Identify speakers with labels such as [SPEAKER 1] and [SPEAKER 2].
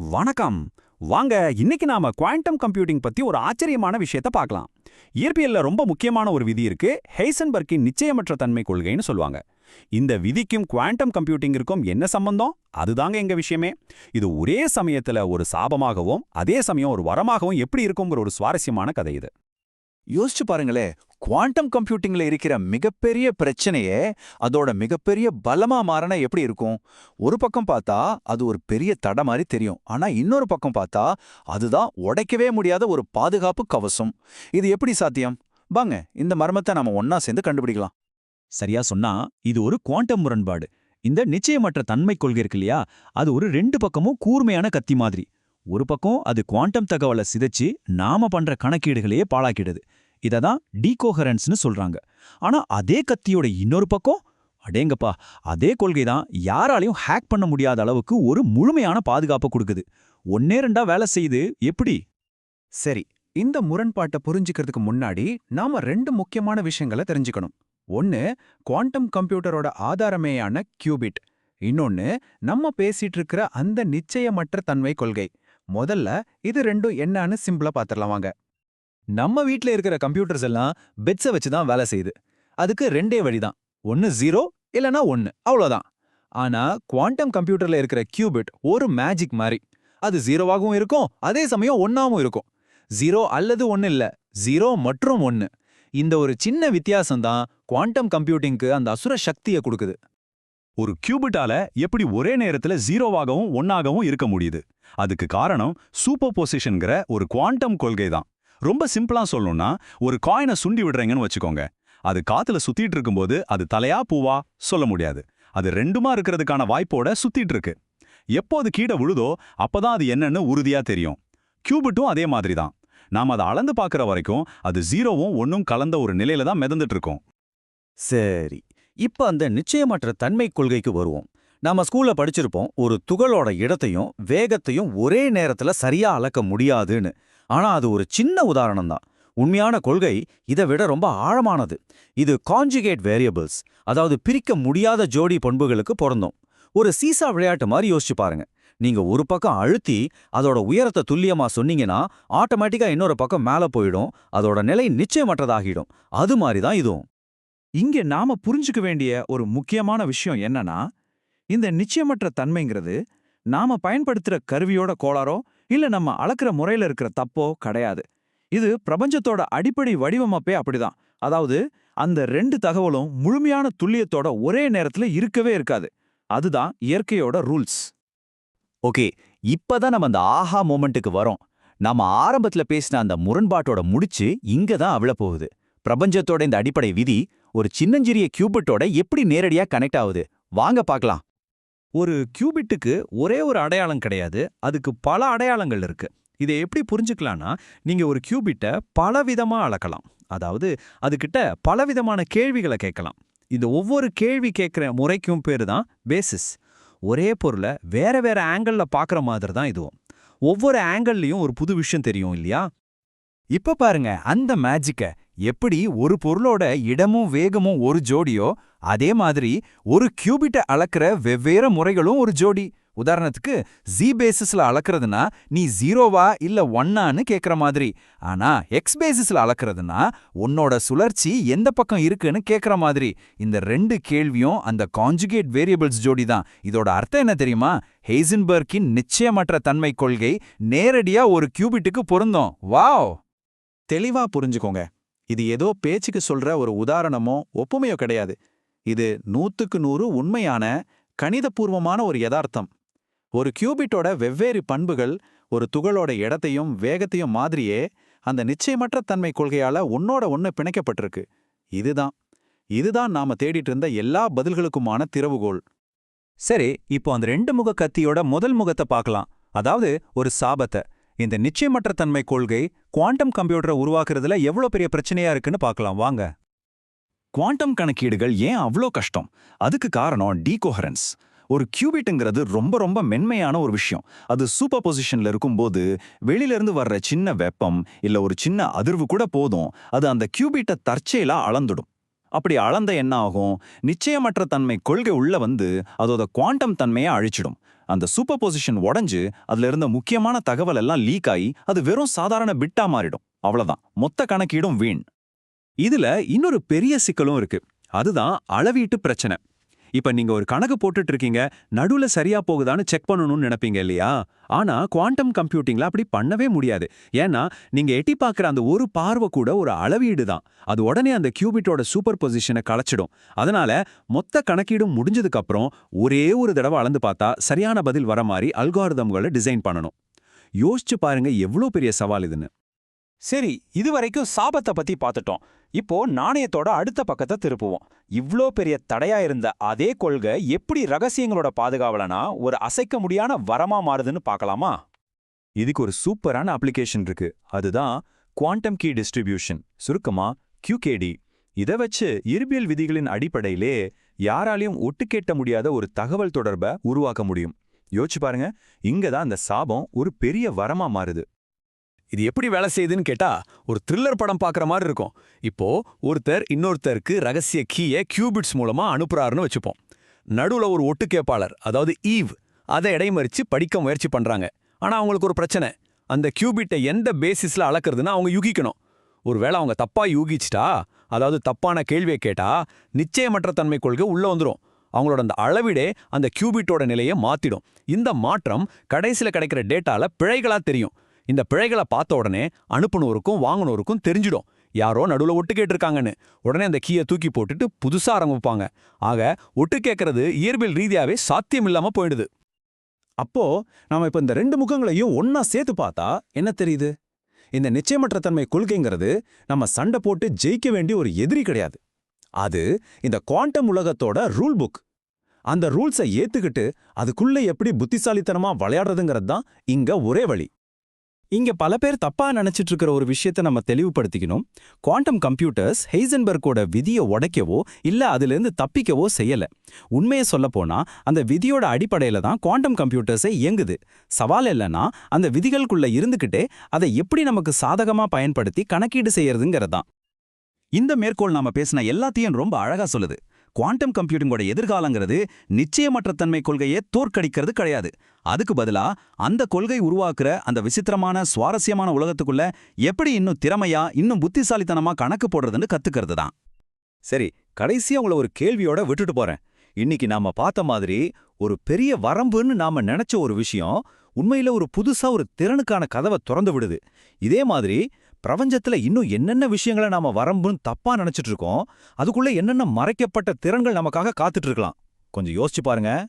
[SPEAKER 1] வணக்கம். வாங்க இன்னைக்கு நாம குவாண்டம் கம்ப்யூட்டிங் பத்தி ஒரு ஆச்சரியமான விஷயத்த பார்க்கலாம். இயற்பியல்ல ரொம்ப முக்கியமான ஒரு விதி இருக்கு ஹெய்சன்பர்க்கின் நிச்சயமற்ற தன்மை கொள்கைன்னு சொல்லுவாங்க. இந்த விதிக்கும் குவாண்டம் கம்ப்யூட்டிங்கிற்கும் என்ன சம்பந்தம்? அதுதாங்க எங்க விஷயமே. இது ஒரே சமயத்துல ஒரு சாபமாகவும் அதே சமயம் ஒரு வரமாகவும் எப்படி இருக்குங்கிற ஒரு சுவாரஸ்யமான கதை இது.
[SPEAKER 2] யோசிச்சு பாருங்களே குவாண்டம் கம்ப்யூட்டிங்ல இருக்கிற மிகப்பெரிய பிரச்சனையே அதோட மிகப்பெரிய பலமா மாறினா எப்படி இருக்கும்? ஒரு பக்கம் பார்த்தா அது ஒரு பெரிய தடை மாதிரி தெரியும். ஆனா இன்னொரு பக்கம் பார்த்தா அதுதான் உடைக்கவே முடியாத ஒரு பாதுகாப்பு கவசம். இது எப்படி சாத்தியம்? வாங்க இந்த மர்மத்தை நாம ஒன்னா சேர்ந்து கண்டுபிடிக்கலாம்.
[SPEAKER 3] சரியா சொன்னா இது ஒரு குவாண்டம் முரண்பாடு. இந்த நிச்சயமற்ற தன்மை கொள்கை இருக்கு இல்லையா? அது ஒரு ரெண்டு பக்கமும் கூர்மையான கத்தி மாதிரி. ஒரு பக்கம் அது குவாண்டம் தகவலை சிதைச்சு நாம பண்ற கணக்கீடுகளையே பாழாக்கிடுது. இதை தான் டீகோஹரன்ஸ்னு சொல்றாங்க. ஆனா அதே கத்தியோட இன்னொரு பக்கம் அடேங்கப்பா அதே கொள்கை தான் யாராலையும் ஹேக் பண்ண முடியாத அளவுக்கு ஒரு முழுமையான பாதுகாப்பை கொடுக்குது. ஒன்னே ரெண்டா வேலை செய்யுது எப்படி?
[SPEAKER 1] சரி இந்த முரண்பாட்டை புரிஞ்சுக்கிறதுக்கு முன்னாடி நாம ரெண்டு முக்கியமான விஷயங்களை தெரிஞ்சுக்கணும். ஒன்னு குவாண்டம் கம்ப்யூட்டரோட ஆதாரமேயான கியூபிட். இன்னொன்னு நம்ம பேசிட்டு இருக்கிற அந்த நிச்சயமற்ற தன்மை கொள்கை. முதல்ல இது ரெண்டும் என்னன்னு சிம்பிளா பாத்திரலாம் வாங்க.
[SPEAKER 3] நம்ம வீட்ல இருக்கிற கம்ப்யூட்டர்ஸ் எல்லாம் பெட்ஸை வச்சு தான் வேலை செய்யுது. அதுக்கு ரெண்டே வழிதான். ஒன்னு ஜீரோ இல்லனா ஒன்னு அவ்வளோதான் ஆனா குவாண்டம் கம்ப்யூட்டர்ல இருக்கிற கியூபிட் ஒரு மேஜிக் மாதிரி. அது ஜீரோவாகவும் இருக்கும் அதே சமயம் ஒன்னாவும் இருக்கும். ஜீரோ அல்லது ஒன்னு இல்ல ஜீரோ மற்றும் ஒன்னு இந்த ஒரு சின்ன வித்தியாசம் தான் குவாண்டம் கம்ப்யூட்டிங்க்கு அந்த அசுர சக்தியை கொடுக்குது.
[SPEAKER 4] ஒரு கியூபிட்டால எப்படி ஒரே நேரத்துல ஜீரோவாகவும் ஒன்னாகவும் இருக்க முடியுது? அதுக்கு காரணம் சூப்பர் பொசிஷன்கிற ஒரு குவாண்டம் கொள்கை தான் ரொம்ப சிம்பிளா சொல்லணும்னா ஒரு காயினை சுண்டி விடுறீங்கன்னு வச்சுக்கோங்க. அது காத்துல சுத்திட்டு இருக்கும்போது அது தலையா பூவா சொல்ல முடியாது. அது ரெண்டுமா இருக்கிறதுக்கான வாய்ப்போட சுத்திட்டு இருக்கு. எப்போ அது கீழே விழுதோ அப்பதான் அது என்னன்னு உறுதியா தெரியும். கியூபிட்டும் அதே மாதிரி தான் நாம அதை அளந்து பார்க்குற வரைக்கும் அது ஜீரோவும் ஒன்னும் கலந்த ஒரு நிலையில தான் மிதந்துட்டு இருக்கோம்.
[SPEAKER 2] சரி. இப்ப அந்த நிச்சயமற்ற தன்மை கொள்கைக்கு வருவோம். நாம ஸ்கூல்ல படிச்சிருப்போம் ஒரு துகளோட இடத்தையும் வேகத்தையும் ஒரே நேரத்துல சரியா அளக்க முடியாதுன்னு. ஆனா அது ஒரு சின்ன உதாரணம் தான். உண்மையான கொள்கை இதை விட ரொம்ப ஆழமானது. இது காஞ்சுகேட் வேரியபிள்ஸ் அதாவது பிரிக்க முடியாத ஜோடி பண்புகளுக்கு பொருந்தும். ஒரு சீசா விளையாட்டு மாதிரி யோசிச்சு பாருங்க. நீங்க ஒரு பக்கம் அழுத்தி அதோட உயரத்தை துல்லியமா சொன்னீங்கன்னா ஆட்டோமேட்டிக்கா இன்னொரு பக்கம் மேல போயிடும். அதோட நிலை நிச்சயமற்றதாகிடும். அது மாதிரி தான் இதுவும்.
[SPEAKER 5] இங்க நாம புரிஞ்சுக்க வேண்டிய ஒரு முக்கியமான விஷயம் என்னன்னா இந்த நிச்சயமற்ற தன்மைங்கிறது நாம பயன்படுத்துற கருவியோட கோளாரோ இல்ல நம்ம அளக்கிற முறையில இருக்கிற தப்போ கிடையாது. இது பிரபஞ்சத்தோட அடிப்படை வடிவமைப்பே அப்படிதான். அதாவது அந்த ரெண்டு தகவலும் முழுமையான துல்லியத்தோட ஒரே நேரத்துல இருக்கவே இருக்காது. அதுதான் இயற்கையோட ரூல்ஸ்.
[SPEAKER 2] ஓகே இப்பதான் நம்ம அந்த ஆஹா மூமெண்ட்டுக்கு வரோம். நாம ஆரம்பத்துல பேசின அந்த முரண்பாட்டோட முடிச்சு இங்க தான் அவிழ போகுது பிரபஞ்சத்தோட இந்த அடிப்படை விதி ஒரு சின்னஞ்சிறிய கியூபிட்டோட எப்படி நேரடியா கனெக்ட் ஆகுது? வாங்க பார்க்கலாம்.
[SPEAKER 5] ஒரு கியூபிட்டுக்கு ஒரே ஒரு அடையாளம் கிடையாது அதுக்கு பல அடையாளங்கள் இருக்கு. இதை எப்படி புரிஞ்சுக்கலாம்னா நீங்க ஒரு கியூபிட்டை பலவிதமா அளக்கலாம். அதாவது அதுகிட்ட பலவிதமான கேள்விகளை கேட்கலாம். இந்த ஒவ்வொரு கேள்வி கேட்குற முறைக்கும் பேரு தான் பேசிஸ் ஒரே பொருளை வேற வேற ஆங்கிள்ல பார்க்குற மாதிரி தான் இதுவும். ஒவ்வொரு ஆங்கிள்லயும் ஒரு புது விஷயம் தெரியும் இல்லையா?
[SPEAKER 3] இப்ப பாருங்க அந்த மேஜிக்க எப்படி ஒரு பொருளோட இடமும் வேகமும் ஒரு ஜோடியோ அதே மாதிரி ஒரு கியூபிட்ட அளக்கிற வெவ்வேறு முறைகளும் ஒரு ஜோடி. உதாரணத்துக்கு ஜி பேசிஸ்ல அளக்கிறதுனா நீ ஜீரோவா இல்ல ஒன்னான்னு கேக்குற மாதிரி. ஆனா எக்ஸ் பேசிஸ்ல அளக்கிறதுனா உன்னோட சுழற்சி எந்த பக்கம் இருக்குன்னு கேக்குற மாதிரி. இந்த ரெண்டு கேள்வியும் அந்த காஞ்சுகேட் வேரியபிள்ஸ் ஜோடி தான் இதோட அர்த்தம் என்ன தெரியுமா? ஹெய்சன்பர்க்கின் நிச்சயமற்ற தன்மை கொள்கை நேரடியா ஒரு கியூபிட்டுக்கு பொருந்தோம். வாவ்!
[SPEAKER 5] தெளிவா புரிஞ்சுக்கோங்க. இது ஏதோ பேச்சுக்கு சொல்ற ஒரு உதாரணமோ ஒப்புமையோ கிடையாது. இது நூத்துக்கு நூறு உண்மையான கணிதபூர்வமான ஒரு யதார்த்தம். ஒரு கியூபிட்டோட வெவ்வேறு பண்புகள் ஒரு துகளோட இடத்தையும் வேகத்தையும் மாதிரியே அந்த நிச்சயமற்ற தன்மை கொள்கையால ஒன்னோட ஒன்னு பிணைக்கப்பட்டிருக்கு. இதுதான். இதுதான் நாம தேடிட்டு இருந்த எல்லா பதில்களுக்குமான திறவுகோள்.
[SPEAKER 1] சரி இப்போ அந்த ரெண்டு முக கத்தியோட முதல் முகத்தை பார்க்கலாம். அதாவது ஒரு சாபத்தை. இந்த நிச்சயமற்ற தன்மை கொள்கை குவாண்டம் கம்ப்யூட்டரை உருவாக்குறதுல எவ்வளோ பெரிய பிரச்சனையா இருக்குன்னு பார்க்கலாம் வாங்க.
[SPEAKER 2] குவாண்டம் கணக்கீடுகள் ஏன் அவ்வளோ கஷ்டம்? அதுக்கு காரணம் டீகோஹரன்ஸ் ஒரு கியூபிட்டுங்கிறது ரொம்ப ரொம்ப மென்மையான ஒரு விஷயம். அது சூப்பர் பொசிஷன்ல இருக்கும்போது வெளியிலேருந்து வர்ற சின்ன வெப்பம் இல்ல ஒரு சின்ன அதிர்வு கூட போதும். அது அந்த கியூபிட்டை தற்செயலா அளந்துடும். அப்படி அளந்த என்ன ஆகும் நிச்சயமற்ற தன்மை கொள்கை உள்ள வந்து அதோட குவாண்டம் தன்மையை அழிச்சிடும். அந்த சூப்பர் பொசிஷன் உடைஞ்சு அதுல இருந்த முக்கியமான தகவல் எல்லாம் லீக் ஆகி அது வெறும் சாதாரண பிட்டா மாறிடும். அவ்வளவுதான். மொத்த கணக்கீடும் வீண்.
[SPEAKER 4] இதுல இன்னொரு பெரிய சிக்கலும் இருக்கு. அதுதான் அளவீட்டு பிரச்சனை. இப்ப நீங்க ஒரு கணக்கு போட்டுட்டு இருக்கீங்க நடுவுல சரியா போகுதான்னு செக் பண்ணணும்னு நினைப்பீங்க இல்லையா? ஆனா குவாண்டம் கம்ப்யூட்டிங்ல அப்படி பண்ணவே முடியாது. ஏன்னா நீங்க எட்டி பார்க்குற அந்த ஒரு பார்வை கூட ஒரு அளவீடு தான். அது உடனே அந்த கியூபிட்டோட சூப்பர் பொசிஷனை களைச்சிடும் அதனால மொத்த கணக்கீடும் முடிஞ்சதுக்கு அப்புறம் ஒரே ஒரு தடவை அளந்து பார்த்தா சரியான பதில் வர மாதிரி அல்காரதம்களை டிசைன் பண்ணணும். யோசிச்சு பாருங்க எவ்வளோ பெரிய சவால் இதுன்னு.
[SPEAKER 1] சரி இதுவரைக்கும் சாபத்தை பத்தி பார்த்துட்டோம். இப்போ நாணயத்தோட அடுத்த பக்கத்தை திருப்புவோம். இவ்ளோ பெரிய தடையா இருந்த அதே கொள்கை எப்படி ரகசியங்களோட பாதுகாவலனா ஒரு அசைக்க முடியான வரமா மாறுதுன்னு பார்க்கலாமா?
[SPEAKER 4] இதுக்கு ஒரு சூப்பரான அப்ளிகேஷன் இருக்கு. அதுதான் குவாண்டம் கீ டிஸ்ட்ரிபியூஷன் சுருக்கமா கியூகேடி இதை வச்சு இயற்பியல் விதிகளின் அடிப்படையிலே யாராலையும் ஒட்டுக்கேட்ட முடியாத ஒரு தகவல் தொடர்பை உருவாக்க முடியும். யோசிச்சு பாருங்க இங்க தான் அந்த சாபம் ஒரு பெரிய வரமா மாறுது.
[SPEAKER 1] இது எப்படி வேலை செய்யுதுன்னு கேட்டா ஒரு த்ரில்லர் படம் பார்க்குற மாதிரி இருக்கும். இப்போ ஒருத்தர் இன்னொருத்தருக்கு ரகசிய கீயை கியூபிட்ஸ் மூலமா அனுப்புறாருன்னு வச்சுப்போம். நடுவுல ஒரு ஒட்டுக்கேப்பாளர் அதாவது ஈவ் அதை இடைமறிச்சு படிக்க முயற்சி பண்றாங்க. ஆனா அவங்களுக்கு ஒரு பிரச்சனை. அந்த கியூபிட்டை எந்த பேசிஸ்ல அளக்குறதுன்னு அவங்க யூகிக்கணும். ஒருவேளை அவங்க தப்பா யூகிச்சிட்டா அதாவது தப்பான கேள்வியை கேட்டா நிச்சயமற்ற தன்மை கொள்கை உள்ள வந்துரும். அவங்களோட அந்த அளவிடே அந்த கியூபிட்டோட நிலையை மாத்திடும். இந்த மாற்றம் கடைசியில் கிடைக்கிற டேட்டால பிழைகளா தெரியும். இந்த பிழைகளை பார்த்த உடனே அனுப்புனோருக்கும் வாங்கினோருக்கும் தெரிஞ்சிடும். யாரோ நடுவுல ஒட்டு கேட்டிருக்காங்கன்னு. உடனே அந்த கீயை தூக்கி போட்டுட்டு புதுசா ஆரம்பிப்பாங்க. ஆக ஒட்டு கேட்கறது இயற்பியல் ரீதியாவே சாத்தியம் இல்லாமல் போயிடுது.
[SPEAKER 4] அப்போ நாம இப்ப இந்த ரெண்டு முகங்களையும் ஒன்னா சேர்த்து பார்த்தா என்ன தெரியுது? இந்த நிச்சயமற்ற தன்மை கொள்கைங்கிறது நம்ம சண்டை போட்டு ஜெயிக்க வேண்டிய ஒரு எதிரி கிடையாது. அது இந்த குவாண்டம் உலகத்தோட ரூல் புக். அந்த ரூல்ஸை ஏத்துக்கிட்டு அதுக்குள்ள எப்படி புத்திசாலித்தனமா விளையாடுறதுங்கிறது தான் இங்க ஒரே வழி.
[SPEAKER 1] இங்க பல பேர் தப்பா நினைச்சிட்டு இருக்கிற ஒரு விஷயத்தை நம்ம தெளிவுபடுத்திக்கணும். குவாண்டம் கம்ப்யூட்டர்ஸ் ஹெய்சன்பர்க்கோட விதியை உடைக்கவோ இல்ல அதிலிருந்து தப்பிக்கவோ செய்யல. உண்மையை சொல்ல போனா அந்த விதியோட அடிப்படையில தான் குவாண்டம் கம்ப்யூட்டர்ஸே இயங்குது. சவால் இல்லைன்னா அந்த விதிகளுக்குள்ள இருந்துகிட்டே அதை எப்படி நமக்கு சாதகமா பயன்படுத்தி கணக்கீடு செய்யறதுங்கிறதான்
[SPEAKER 2] இந்த மேற்கோள் நாம பேசின எல்லாத்தையும் ரொம்ப அழகா சொல்லுது. குவாண்டம் கம்ப்யூட்டிங்கோட எதிர்காலங்கிறது நிச்சயமற்ற தன்மை கொள்கையை தோற்கடிக்கிறது கிடையாது. அதுக்கு பதிலா அந்த கொள்கை உருவாக்குற அந்த விசித்திரமான சுவாரஸ்யமான உலகத்துக்குள்ள எப்படி இன்னும் திறமையா இன்னும் புத்திசாலித்தனமா கணக்கு போடுறதுன்னு கத்துக்கிறது தான். சரி கடைசியா உங்களை ஒரு கேள்வியோட விட்டுட்டு போறேன். இன்னைக்கு நாம பார்த்த மாதிரி ஒரு பெரிய வரம்புன்னு நாம நினைச்ச ஒரு விஷயம் உண்மையில ஒரு புதுசா ஒரு திறனுக்கான கதவை திறந்து விடுது. இதே மாதிரி பிரபஞ்சத்துல இன்னும் என்னென்ன விஷயங்களை நாம வரம்புன்னு தப்பா நினைச்சிட்டு இருக்கோம் அதுக்குள்ள என்னென்ன மறைக்கப்பட்ட திறன்கள் நமக்காக காத்துட்டு இருக்கலாம். கொஞ்சம் யோசிச்சு பாருங்க.